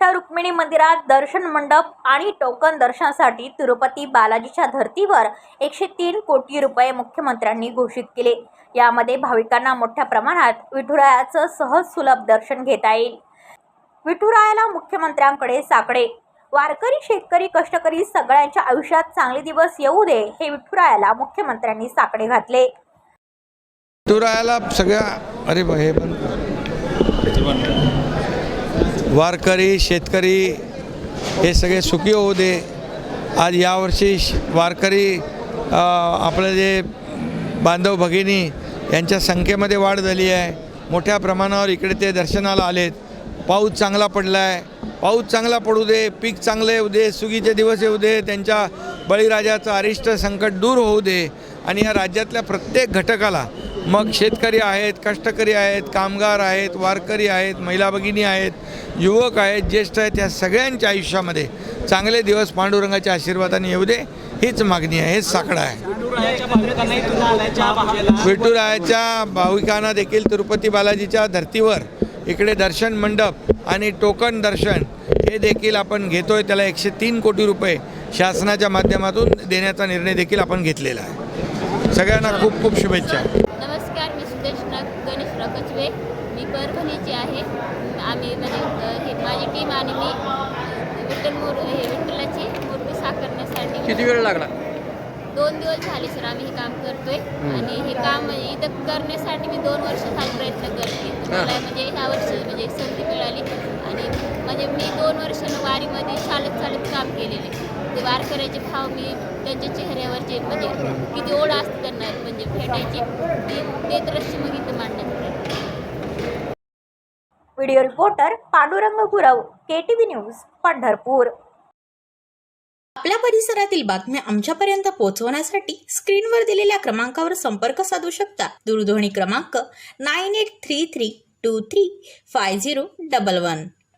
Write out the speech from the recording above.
विठ्ठल रुक्मिणी मंदिरात दर्शन मंडप आणि टोकन दर्शनासाठी तिरुपती बालाजीच्या धर्तीवर एकशे तीन कोटी रुपये मुख्यमंत्र्यांनी घोषित केले. यामध्ये भाविकांना मोठ्या प्रमाणात विठुरायाचं सहज सुलभ दर्शन घेता येईल. विठुरायाला मुख्यमंत्र्यांकडे साकडे. वारकरी शेतकरी कष्टकरी सगळ्यांच्या आयुष्यात चांगले दिवस येऊ दे हे विठुरायाला मुख्यमंत्र्यांनी साकडे घातले. विठुरायाला सगळ्या अरे हे पण वारकरी शेतकरी हे सगळे सुखी होऊ दे. आज यावर्षी श- वारकरी आपलं जे बांधव भगिनी यांच्या संख्येमध्ये वाढ झाली आहे. मोठ्या प्रमाणावर इकडे ते दर्शनाला आलेत. पाऊस चांगला पडला आहे पाऊस चांगला पडू दे पीक चांगलं येऊ दे सुगीचे दिवस येऊ दे त्यांच्या बळीराजाचं अरिष्ट संकट दूर होऊ दे. आणि या राज्यातल्या प्रत्येक घटकाला मग शेतकरी आहेत कष्टकरी आहेत कामगार आहेत वारकरी आहेत महिला भगिनी आहेत युवक आहेत ज्येष्ठ आहेत या सगळ्यांच्या आयुष्यामध्ये चांगले दिवस पांडुरंगाच्या आशीर्वादाने येऊ दे हीच मागणी आहे हेच साकडं आहे. विठुरायाच्या भाविकांना देखील तिरुपती बालाजीच्या धर्तीवर इकडे दर्शन मंडप आणि टोकन दर्शन हे देखील आपण घेतोय त्याला एकशे तीन कोटी रुपये शासनाच्या माध्यमातून देण्याचा निर्णय देखील आपण घेतलेला आहे. सगळ्यांना खूप खूप शुभेच्छा. कचवे मी परभणीची आहे. आम्ही म्हणजे हे माझी टीम आणि मी विठ्ठल मूर हे विठ्ठलाची मूर्ती साकारण्यासाठी किती वेळ लागला? दोन दिवस झाले सर आम्ही हे काम करतोय. आणि हे काम म्हणजे इथं करण्यासाठी मी दोन वर्ष झाले प्रयत्न करते. मला म्हणजे ह्या वर्षी म्हणजे संधी मिळाली. आणि म्हणजे मी दोन वर्ष वारीमध्ये चालत चालत काम केलेले ते वारकऱ्याचे भाव मी त्यांच्या चेहऱ्यावरचे म्हणजे किती ओढ असते त्यांना म्हणजे भेटायची ती ते दृश्य मग इथं केला. Video reporter Pandurang Gurav K T V news Pandharpur. आपल्या परिसरातील बातम्या आमच्यापर्यंत पोहोचवण्यासाठी स्क्रीनवर दिलेल्या क्रमांकावर संपर्क साधू शकता. दूरध्वनी क्रमांक nine eight three three two three five zero double one.